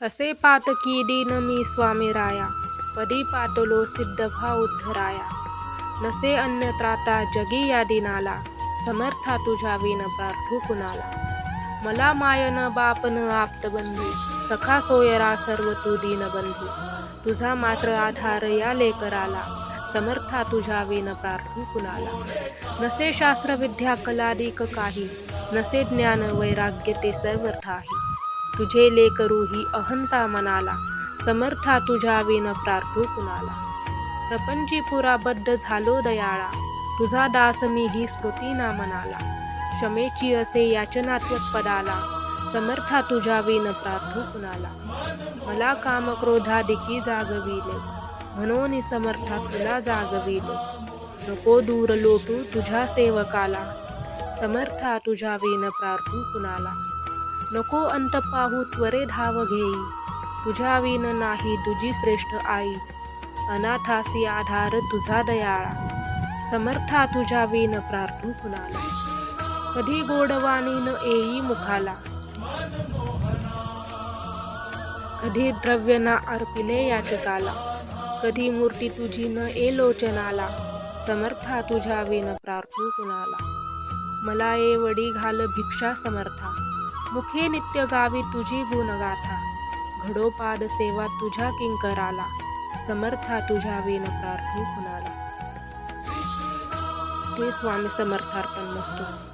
असे पातकी दीन मी स्वामी राया पदी पातलो सिद्धभा उद्धराया. नसे अन्य त्राता जगी या दिनाला समर्था तुझ्या विन प्रार्थू कुणाला. मला मायन बापन आप्तबंधू सखा सोयरा सर्व तू दीनबंधू तुझा मात्र आधार या लेकराला समर्था तुझ्या विन प्रार्थू कुणाला. नसे शास्त्र विद्या कलादिक काही नसे ज्ञान वैराग्य ते सर्व ठाही. तुझे लेकरू ही अहंता मनाला समर्था तुझ्या विन प्रार्थू कुणाला. प्रपंची पुराबद्ध झालो दयाळा तुझा दास मी ही स्मृती ना मनाला. क्षमेची असे याचनात्मक पदाला समर्था तुझ्या विन प्रार्थू कुणाला. मला काम क्रोधादिकी जागविले म्हणून समर्था तुला जागविले. नको दूर लोटू तुझ्या सेवकाला समर्था तुझ्या विन प्रार्थू कुणाला. नको अंत पाहू त्वरे धाव घेई तुझ्या विन नाही तुझी श्रेष्ठ आई. अनाथासी आधार तुझा दयाळा. समर्था तुझ्या विन प्रार्थू कुणाला. कधी गोडवाणी न येई मुखाला. कधी द्रव्य ना अर्पिले याचकाला. कधी मूर्ती तुझी न ए लोचनाला. समर्था तुझ्या विन प्रार्थू कुणाला. मला ए वडी घाल भिक्षा समर्था. मुखे नित्य गावी तुझी गुणगाथा घडोपाद सेवा तुझ्या किंकराला. समर्था तुझा वेन प्रार्थी कुणाला. ते स्वामी समर्थार्पण नसतो.